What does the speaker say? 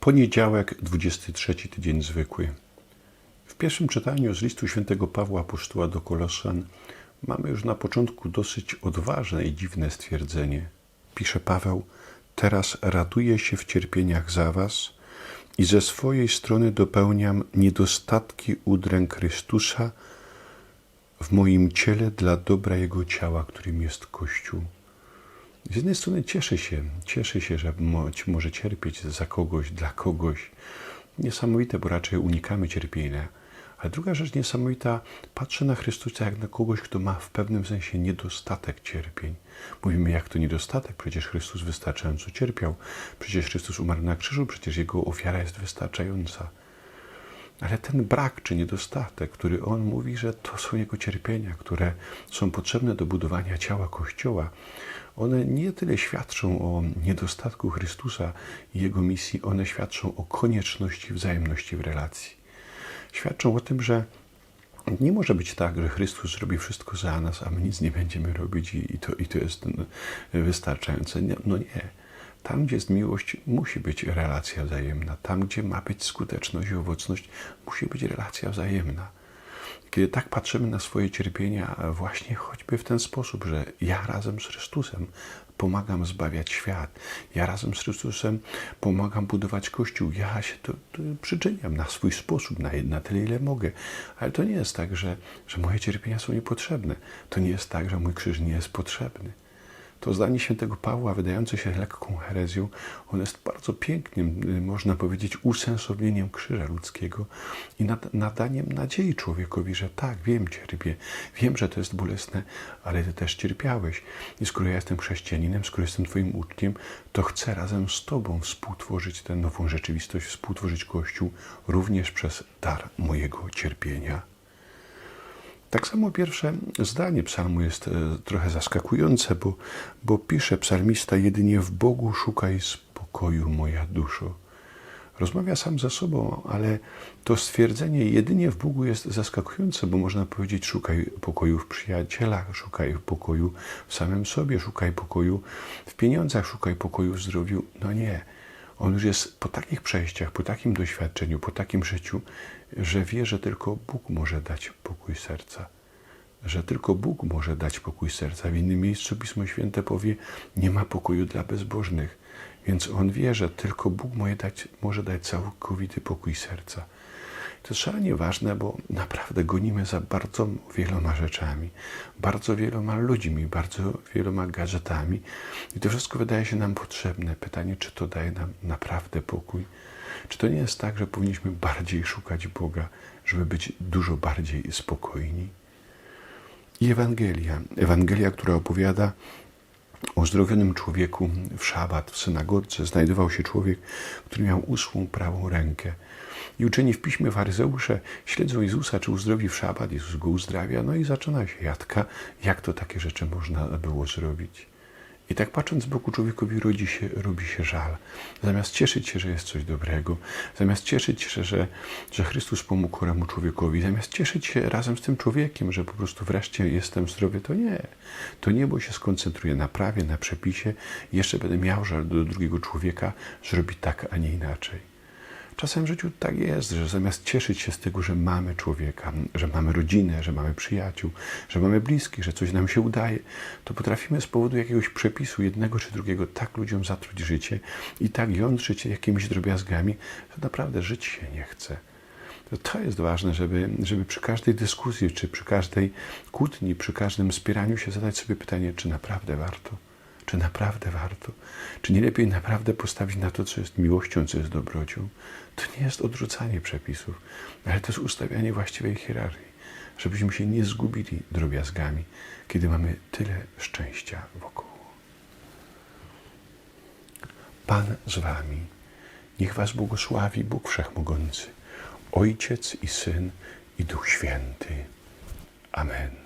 Poniedziałek, 23 tydzień zwykły. W pierwszym czytaniu z listu świętego Pawła Apostoła do Kolosan mamy już na początku dosyć odważne i dziwne stwierdzenie. Pisze Paweł: Teraz raduję się w cierpieniach za Was i ze swojej strony dopełniam niedostatki udręk Chrystusa w moim ciele dla dobra Jego ciała, którym jest Kościół. Z jednej strony cieszę się, cieszę się, że może cierpieć za kogoś, dla kogoś. Niesamowite, bo raczej unikamy cierpienia. Ale druga rzecz niesamowita, patrzę na Chrystusa jak na kogoś, kto ma w pewnym sensie niedostatek cierpień. Mówimy, jak to niedostatek? Przecież Chrystus wystarczająco cierpiał. Przecież Chrystus umarł na krzyżu, przecież Jego ofiara jest wystarczająca. Ale ten brak czy niedostatek, który on mówi, że to są jego cierpienia, które są potrzebne do budowania ciała Kościoła, one nie tyle świadczą o niedostatku Chrystusa i jego misji, one świadczą o konieczności wzajemności w relacji. Świadczą o tym, że nie może być tak, że Chrystus zrobi wszystko za nas, a my nic nie będziemy robić i to, i to jest wystarczające. No nie. Tam, gdzie jest miłość, musi być relacja wzajemna. Tam, gdzie ma być skuteczność i owocność, musi być relacja wzajemna. Kiedy tak patrzymy na swoje cierpienia, właśnie choćby w ten sposób, że ja razem z Chrystusem pomagam zbawiać świat, ja razem z Chrystusem pomagam budować Kościół, ja się to, to przyczyniam na swój sposób, na, na tyle, ile mogę. Ale to nie jest tak, że, że moje cierpienia są niepotrzebne. To nie jest tak, że mój krzyż nie jest potrzebny. To zdanie świętego Pawła, wydające się lekką herezją, ono jest bardzo pięknym, y, można powiedzieć, usensownieniem krzyża ludzkiego i nadaniem nadziei człowiekowi, że tak, wiem, cierpię, wiem, że to jest bolesne, ale ty też cierpiałeś. I skoro ja jestem chrześcijaninem, skoro jestem twoim uczniem, to chcę razem z tobą współtworzyć tę nową rzeczywistość, współtworzyć Kościół również przez dar mojego cierpienia. Tak samo pierwsze zdanie psalmu jest e, trochę zaskakujące, bo, bo pisze psalmista: Jedynie w Bogu szukaj spokoju, moja duszo. Rozmawia sam ze sobą, ale to stwierdzenie jedynie w Bogu jest zaskakujące, bo można powiedzieć: szukaj pokoju w przyjacielach, szukaj pokoju w samym sobie, szukaj pokoju w pieniądzach, szukaj pokoju w zdrowiu. No nie. On już jest po takich przejściach, po takim doświadczeniu, po takim życiu, że wie, że tylko Bóg może dać pokój serca. Że tylko Bóg może dać pokój serca. W innym miejscu Pismo Święte powie: Nie ma pokoju dla bezbożnych. Więc on wie, że tylko Bóg może dać, może dać całkowity pokój serca. To jest szalenie ważne, bo naprawdę gonimy za bardzo wieloma rzeczami, bardzo wieloma ludźmi, bardzo wieloma gadżetami i to wszystko wydaje się nam potrzebne. Pytanie, czy to daje nam naprawdę pokój? Czy to nie jest tak, że powinniśmy bardziej szukać Boga, żeby być dużo bardziej spokojni? I Ewangelia. Ewangelia, która opowiada o uzdrowionym człowieku w szabat, w synagodze znajdował się człowiek, który miał usłą prawą rękę. I uczeni w piśmie faryzeusze śledzą Jezusa, czy uzdrowi w szabat, Jezus go uzdrawia, no i zaczyna się jadka, jak to takie rzeczy można było zrobić. I tak patrząc z boku człowiekowi rodzi się, robi się żal. Zamiast cieszyć się, że jest coś dobrego, zamiast cieszyć się, że, że Chrystus pomógł choremu człowiekowi, zamiast cieszyć się razem z tym człowiekiem, że po prostu wreszcie jestem zdrowy, to nie. To niebo się skoncentruje na prawie, na przepisie jeszcze będę miał żal do drugiego człowieka, zrobi tak, a nie inaczej. Czasem w życiu tak jest, że zamiast cieszyć się z tego, że mamy człowieka, że mamy rodzinę, że mamy przyjaciół, że mamy bliskich, że coś nam się udaje, to potrafimy z powodu jakiegoś przepisu jednego czy drugiego tak ludziom zatruć życie i tak jątrzyć jakimiś drobiazgami, że naprawdę żyć się nie chce. To jest ważne, żeby, żeby przy każdej dyskusji, czy przy każdej kłótni, przy każdym wspieraniu się zadać sobie pytanie, czy naprawdę warto. Czy naprawdę warto? Czy nie lepiej naprawdę postawić na to, co jest miłością, co jest dobrocią? To nie jest odrzucanie przepisów, ale to jest ustawianie właściwej hierarchii, żebyśmy się nie zgubili drobiazgami, kiedy mamy tyle szczęścia wokół. Pan z Wami. Niech Was błogosławi Bóg Wszechmogący, Ojciec i Syn i Duch Święty. Amen.